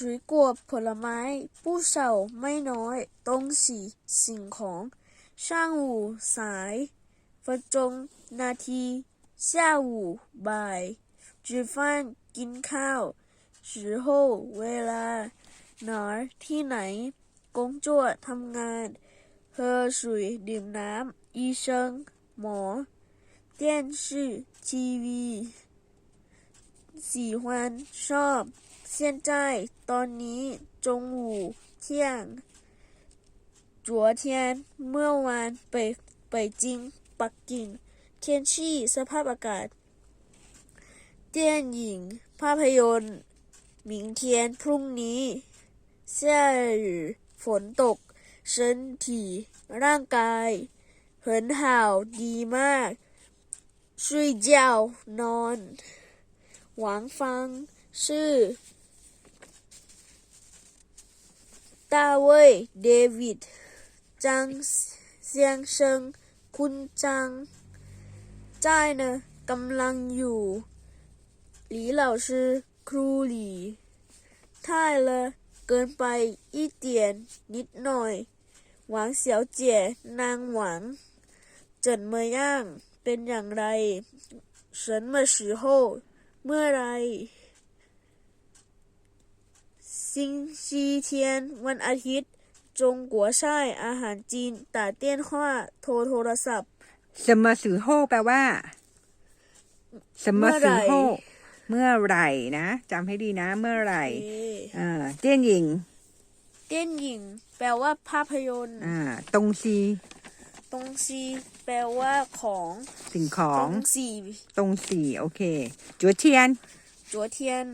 水果ผลไม้ผู้เฉาไม่น้อยต้องสีสิ่งของ ช่างหูสายฟัจงนาที下午บ่ายจือฟ้านกินข้าว时候เวลาหนอที่ไหนกงจั่วทำงานเฮอสุยดื่มน้ำ医生หมอ电视ทีวี 喜欢ฮวน ชอบเซียนใจ ตอนนี้จงหูเที่ยงจัเมื่อวานไปไปจริง ปักกิ่ง เทียนชี่สภาพอากาศ เตี้ยนหญิง ภาพยนตร์หมิพรุ่งนี้เสี่ยหรือฝนตกเชินถี่ ร่างกายเหิดีมากช่นอน หวังฟังชื่อ大卫เดวิดจังเซียงเชิงคุณจัง在呢กำลังอยู่หลีเหล่าชื่อครูหลี太了เกินไปอีเตียนนิดหน่อยหวังเสียวเจี๋ยนางหวัง เจินเมย่างเป็นอย่างไร什么时候 เมื่อไรซิงชีเทียน วันอาทิตย์ จงกัวใช่อาหารจีนตาเตี้ยนข้าโทรโทรศัพท์สมมาสือโฮแปลว่าสมมาสือโฮเมื่อไหร่นะจำให้ดีนะ เมื่อไหร่เตี้ยนหญิง เตี้ยนหญิง แปลว่าภาพยนตร์ อ่า ตรงซี ตงซีแปลว่าของสิ่งขอตงงสีตรงสีโอเคจัวเทียนจัวเทียน